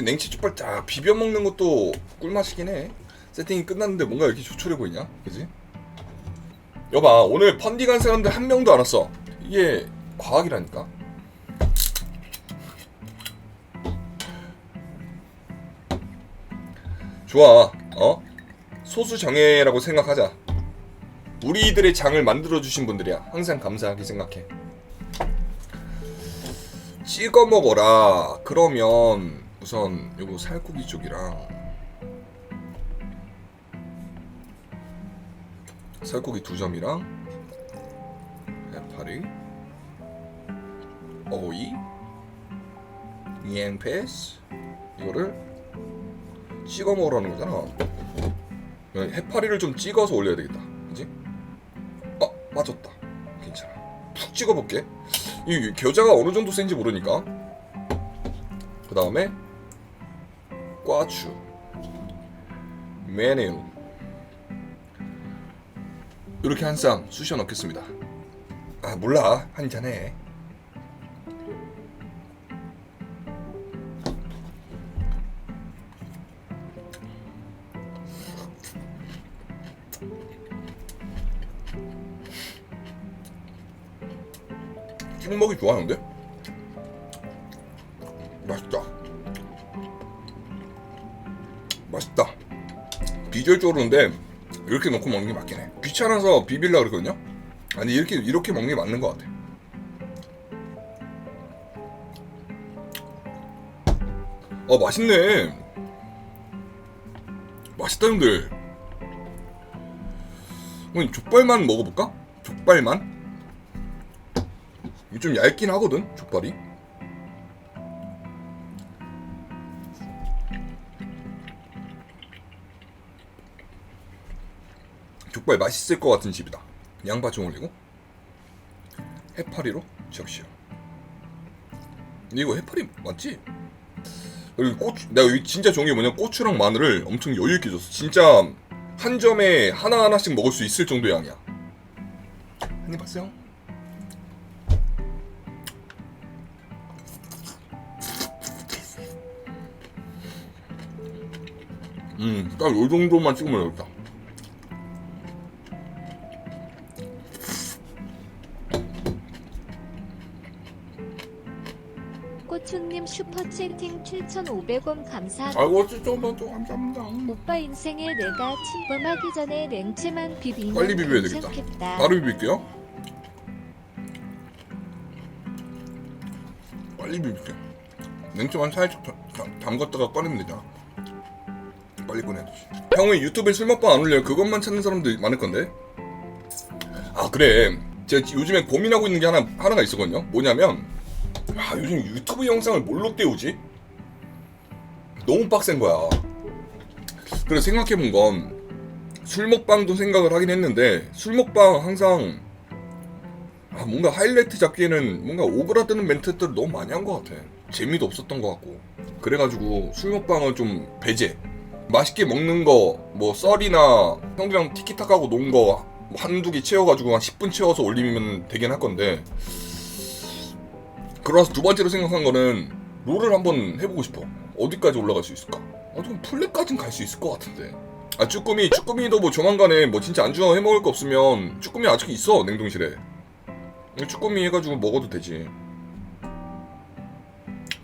냉채 족발 딱 비벼 먹는 것도 꿀맛이긴 해. 세팅이 끝났는데 뭔가 이렇게 조촐해 보이냐? 그지? 여봐 오늘 펀디 간 사람들 한 명도 안 왔어. 이게 과학이라니까. 좋아, 어? 소수 정예라고 생각하자. 우리들의 장을 만들어 주신 분들이야. 항상 감사하게 생각해. 찍어 먹어라. 그러면 우선 요거 살코기 쪽이랑 살코기 두 점이랑 해파리, 오이, 양패스 이거를 찍어 먹으라는 거잖아. 해파리를 좀 찍어서 올려야 되겠다. 그지? 아 맞았다. 괜찮아. 푹 찍어볼게. 이 겨자가 어느 정도 센지 모르니까. 그 다음에 꽈추, 메뉴 이렇게 한쌍 쑤셔 넣겠습니다. 아 몰라 한 잔해. 찍 먹기 좋아하는데? 비주얼 쪼르는데 이렇게 넣고 먹는 게 맞긴 해. 귀찮아서 비빌라 그러거든요. 아니 이렇게 이렇게 먹는 게 맞는 것 같아. 어 맛있네. 맛있다 형들. 그럼 족발만 먹어볼까? 족발만? 좀 얇긴 하거든 족발이. 족발 맛있을 것 같은 집이다. 양파 좀 올리고 해파리로. 근데 이거 해파리 맞지? 여기 고추 내가 여기 진짜 좋은 게 뭐냐 고추랑 마늘을 엄청 여유 있게 줬어. 진짜 한 점에 하나 하나씩 먹을 수 있을 정도의 양이야. 한입 봤어요? 음, 딱요 정도만 찍으면 되겠다. 슈퍼채팅 7,500원 감사합니다. 아이고 좀만 좀 감사합니다. 오빠 인생에 내가 침범하기 전에 냉채만 비비면 빨리 비벼야 되겠다. 괜찮겠다. 바로 비빌게요. 빨리 비빌게. 냉초만 살짝 다- 다- 담갔다가 꺼내면 되잖아. 빨리 꺼내야 되지. 형은 유튜브에 술 먹방 안 올려요. 그것만 찾는 사람들 많을 건데. 아 그래. 제가 요즘에 고민하고 있는 게 하나 하나가 있었거든요. 뭐냐면 아 요즘 유튜브 영상을 뭘로 때우지? 너무 빡센 거야. 그래서 생각해본 건 술 먹방도 생각을 하긴 했는데 술 먹방 항상 아 뭔가 하이라이트 잡기에는 뭔가 오그라드는 멘트들을 너무 많이 한 것 같아 재미도 없었던 것 같고 그래가지고 술 먹방은 좀 배제 맛있게 먹는 거 뭐 썰이나 형들이랑 티키타카하고 논 거 한두 개 채워가지고 한 10분 채워서 올리면 되긴 할 건데 그러나서 두 번째로 생각한 거는 롤을 한번 해보고 싶어. 어디까지 올라갈 수 있을까? 아, 좀 플랫까진 갈 수 있을 것 같은데. 아 쭈꾸미 쭈꾸미도 뭐 조만간에 뭐 진짜 안주 해먹을 거 없으면 쭈꾸미 아직 있어 냉동실에. 쭈꾸미 해가지고 먹어도 되지.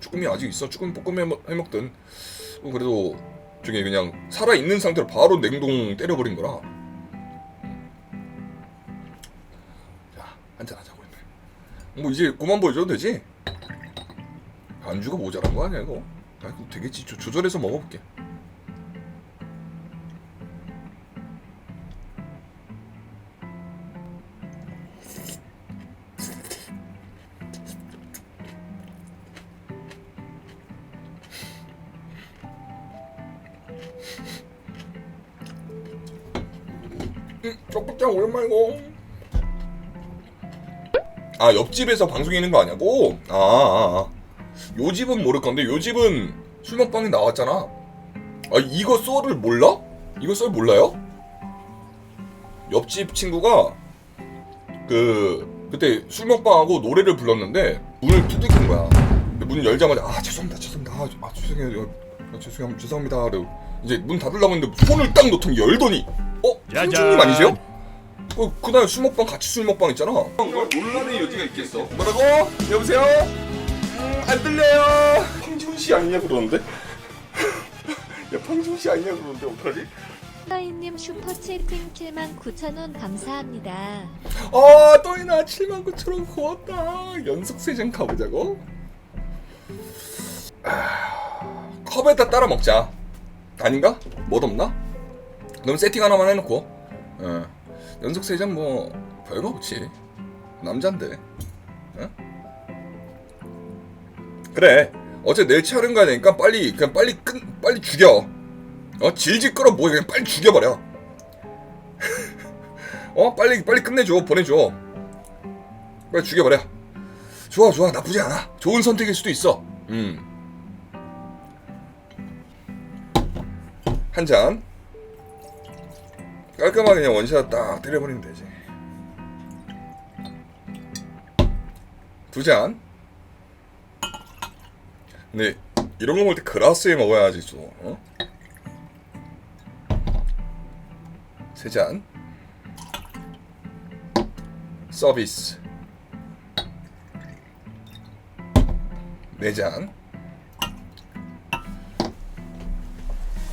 쭈꾸미 아직 있어? 쭈꾸미 볶음 해먹, 해먹든. 뭐 그래도 저기 그냥 살아 있는 상태로 바로 냉동 때려버린 거라. 자 한잔 했네 뭐 이제 그만 보여줘도 되지? 안주가 모자란 거 아니야 이거? 아, 이거 되겠지 조, 조절해서 먹어볼게. 음, 족국장 오랜만이고. 아 옆집에서 방송이는 거 아니고? 아, 아, 아. 요 집은 모를 건데 요 집은 술 먹방이 나왔잖아. 아 이거 썰을 몰라? 이거 썰 몰라요? 옆집 친구가 그 그때 술 먹방하고 노래를 불렀는데 문을 두들긴 거야. 문 열자마자 아 죄송합니다 죄송합니다 아, 저- 아 죄송해요 아, 죄송합니다 죄송합니다 이제 문 닫으려고 했는데 손을 딱 놓더니 열더니 어? 상준님 아니세요? 어, 그날 술 먹방 같이 술 먹방 있잖아 논란의 여지가 있겠어 뭐라고? 여보세요? 음, 안 들려요 황지훈 씨 아니냐 그러는데? 야 황지훈 씨 아니냐 그러는데 어떡하지? 서인님 슈퍼 채팅 79,000원 감사합니다. 아 또이나 79,000원 고맙다 연속 세장 가보자고 아, 컵에다 따라 먹자 아닌가? 뭐 없나? 그럼 세팅 하나만 해놓고 어. 연속 세장 뭐 별거 없지. 남잔데. 어? 그래. 어제 내일 촬영 가야 되니까 빨리 그냥 빨리 끝 빨리 죽여. 어? 질질 끌어 뭐 그냥 빨리 죽여버려. 어? 빨리 빨리 끝내줘. 보내줘. 빨리 죽여버려. 좋아 좋아. 나쁘지 않아. 좋은 선택일 수도 있어. 음한잔 깔끔하게 그냥 원샷 딱 때려버리면 되지. 두 잔? 근데 이런 거 먹을 때 그라스에 먹어야지 또 어? 세 잔? 서비스. 네 잔.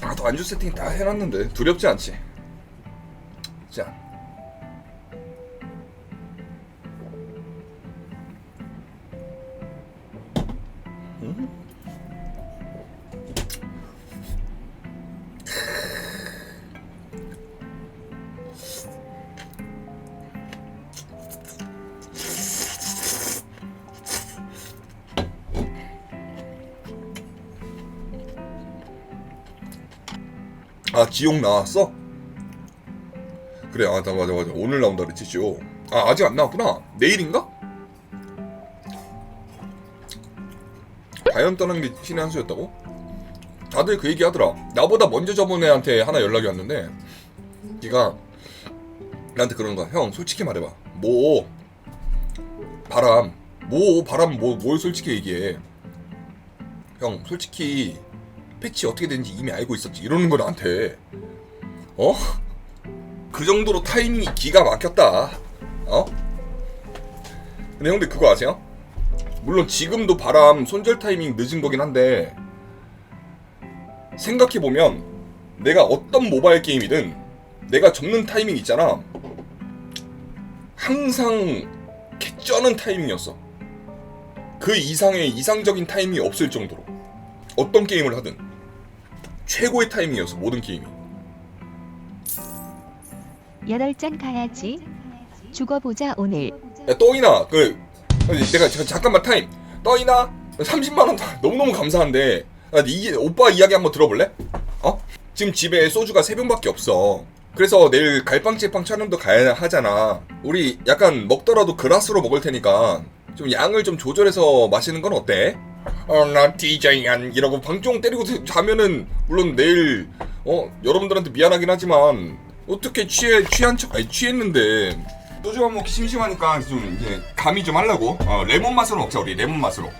아 또 안주 세팅 다 해놨는데 두렵지 않지 짠 음? 아 지옥 나왔어? 그래. 아나 맞아 맞아 오늘 나온다 그랬지 지옥 아 아직 안 나왔구나. 내일인가? 다이언 떠는 게 신의 한 수였다고? 다들 그 얘기 하더라. 나보다 먼저 저번 애한테 하나 연락이 왔는데 걔가 나한테 그러는 거야 형 솔직히 말해봐. 뭐 바람. 뭐 바람 뭐 뭘 솔직히 얘기해 형 솔직히 패치 어떻게 되는지 이미 알고 있었지. 이러는 거 나한테. 어? 그 정도로 타이밍이 기가 막혔다. 어? 근데 형들 그거 아세요? 물론 지금도 바람 손절 타이밍 늦은 거긴 한데 생각해 보면 내가 어떤 모바일 게임이든 내가 접는 타이밍 있잖아. 항상 개쩌는 타이밍이었어. 그 이상의 이상적인 타이밍이 없을 정도로. 어떤 게임을 하든. 최고의 타이밍이었어 모든 게임이 여덟 잔 가야지. 죽어보자 오늘. 야 떠이나 그 내가 자- 잠깐만 타임 떠이나 30만 원 너무너무 감사한데 야, 이 오빠 이야기 한번 들어볼래? 어? 지금 집에 소주가 세 병밖에 없어 그래서 내일 갈빵제빵 촬영도 가야 하잖아 우리 약간 먹더라도 그라스로 먹을 테니까 좀 양을 좀 조절해서 마시는 건 어때? 어나 디자이안 이라고 방종 때리고 자면은 물론 내일 어 여러분들한테 미안하긴 하지만 어떻게 취해 취한 척 아니 취했는데. 소주만 먹기 심심하니까 좀 이제 감이 좀 하려고. 어, 레몬 맛으로 먹자 우리 레몬 맛으로.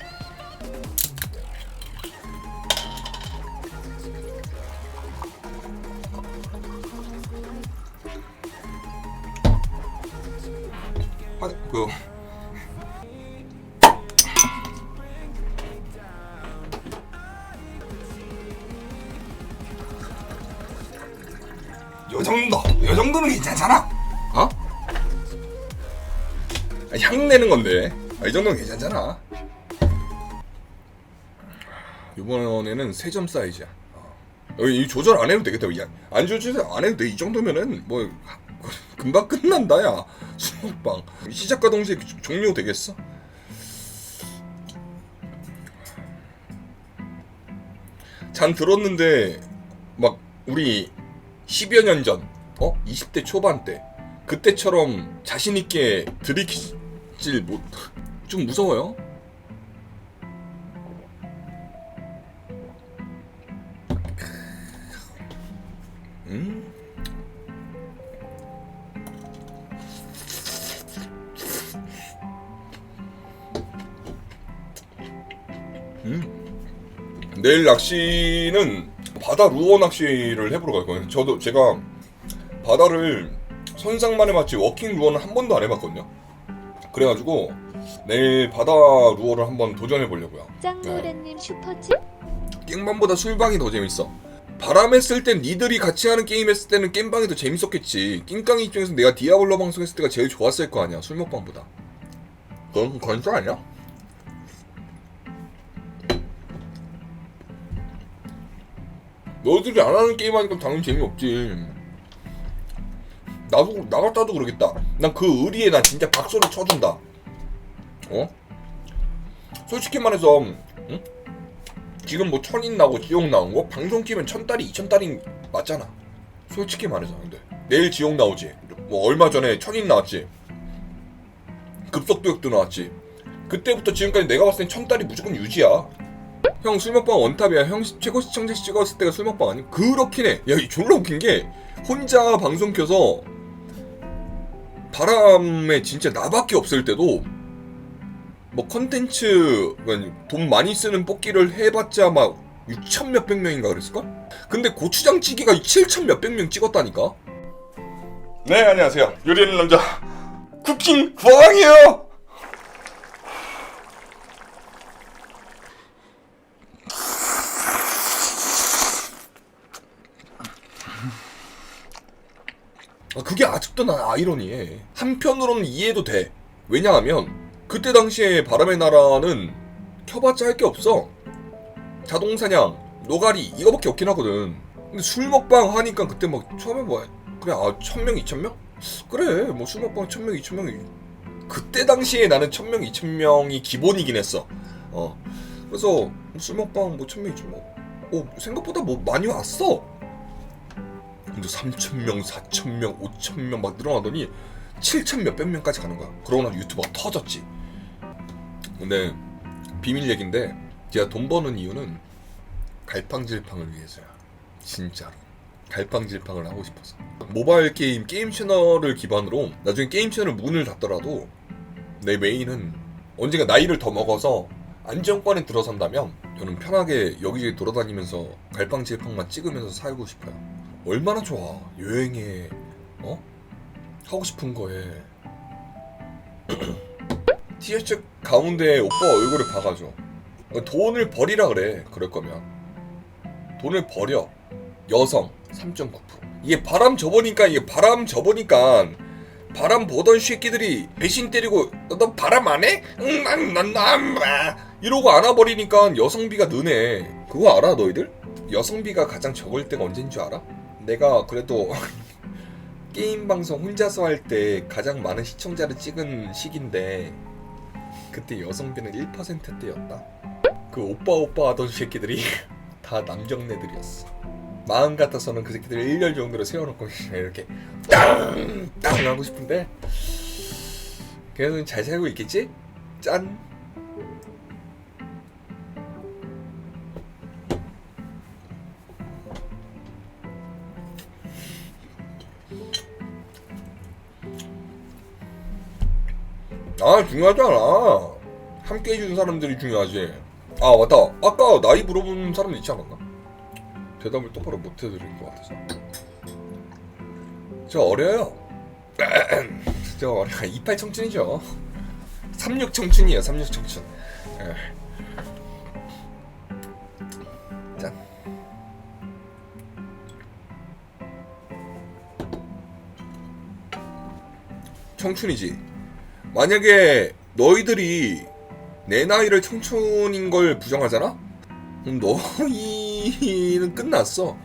아, 그 정도는 괜찮잖아. 어? 아, 향 내는 건데 아, 이 정도는 괜찮잖아. 이번에는 세 점 사이즈야. 어, 이 조절 안 해도 되겠다. 야, 안 조절 안 해도 돼. 이 정도면은 뭐 금방 끝난다야. 수목방 시작과 동시에 종료 되겠어? 잔 들었는데 막 우리 10여 년 전, 어? 20대 초반 때 그때처럼 자신 있게 들이키질 못. 좀 무서워요. 음. 음. 내일 낚시는 바다 루어 낚시를 해보러 갈 거예요. 저도 제가 바다를 선상만 해봤지 워킹 루어는 한 번도 안 해봤거든요. 그래가지고 내일 바다 루어를 한번 도전해 보려고요. 짱노래님 슈퍼챗 깽방보다 술방이 더 재밌어. 바람했을 땐 니들이 같이 하는 게임 했을 때는 깽방이 더 재밌었겠지. 낑깡이 입장에서 내가 디아블로 방송했을 때가 제일 좋았을 거 아니야. 술 먹방보다. 그건 건조 아니야? 너희들이 안 하는 게임 하니까 당연히 재미없지. 나도 나갔다도 그러겠다. 난 그 의리에 난 진짜 박수를 쳐준다. 어? 솔직히 말해서 응? 지금 뭐 천인 나고 지옥 나온 거 방송 키면 천 달이 이천 달이 맞잖아. 솔직히 말해서 근데 내일 지옥 나오지. 뭐 얼마 전에 천인 나왔지. 급속도역도 나왔지. 그때부터 지금까지 내가 봤을 땐 천 달이 무조건 유지야. 형 술 먹방 원탑이야. 형 시- 최고 시청자 찍었을 때가 술 먹방 아니? 그렇긴 해. 야, 이 졸라 웃긴 게 혼자 방송 켜서 바람에 진짜 나밖에 없을 때도 뭐 컨텐츠 그러니까 돈 많이 쓰는 뽑기를 해봤자 막 6천 몇백 명인가 그랬을걸? 근데 고추장찌개가 7천 몇백 명 찍었다니까? 네 안녕하세요 요리하는 남자 쿠킹 부왕이에요 그게 아직도 난 아이러니해 한편으로는 이해도 돼 왜냐하면 그때 당시에 바람의 나라는 켜봤자 할 게 없어. 자동 사냥, 노가리 이거밖에 없긴 하거든. 근데 술 먹방 하니까 그때 막 처음에 뭐 그래 아 천명 이천 명 그래 뭐 술 먹방 천명 이천 명이 그때 당시에 나는 천명 이천 명이 기본이긴 했어. 어 그래서 술 먹방 뭐 천명 이천 명 어 생각보다 뭐 많이 왔어. 근데 3천명, 4천명, 5천명 막 늘어나더니 7천 몇백 명까지 가는 거야. 그러고 나서 유튜버가 터졌지. 근데 비밀 얘긴데 제가 돈 버는 이유는 갈팡질팡을 위해서야. 진짜로. 갈팡질팡을 하고 싶어서. 모바일 게임 게임 채널을 기반으로 나중에 게임 채널 문을 닫더라도 내 메인은 언젠가 나이를 더 먹어서 안정권에 들어선다면 저는 편하게 여기저기 돌아다니면서 갈팡질팡만 찍으면서 살고 싶어요. 얼마나 좋아. 여행에 어? 하고 싶은 거에 티셔츠 가운데 오빠 얼굴을 박아줘 돈을 버리라 그래 그럴 거면 돈을 버려 여성 3.9% 이게 바람 접으니까 이게 바람 접으니까 바람 보던 새끼들이 배신 때리고 너, 너 바람 안 해? 응난난난 이러고 안아버리니까 여성비가 느네 그거 알아 너희들? 여성비가 가장 적을 때가 언제인 줄 알아? 내가 그래도 게임 방송 혼자서 할 때 가장 많은 시청자를 찍은 시기인데 그때 여성비는 1%대였다. 그 오빠 오빠 하던 새끼들이 다 남정네들이었어. 마음 같아서는 그 새끼들 1년 정도로 세워놓고 이렇게 땅땅 하고 싶은데 그래도 잘 살고 있겠지? 짠. 아 중요하지 않아. 함께 해주는 사람들이 중요하지. 아 맞다. 아까 나이 물어본 사람 있지 않았나? 대답을 똑바로 못 해드린 것 같아서. 저 어려요. 저 어려요 28 청춘이죠. 36 청춘이에요 36 청춘. 예. 짠. 청춘이지 만약에 너희들이 내 나이를 청춘인 걸 부정하잖아? 그럼 너희는 끝났어.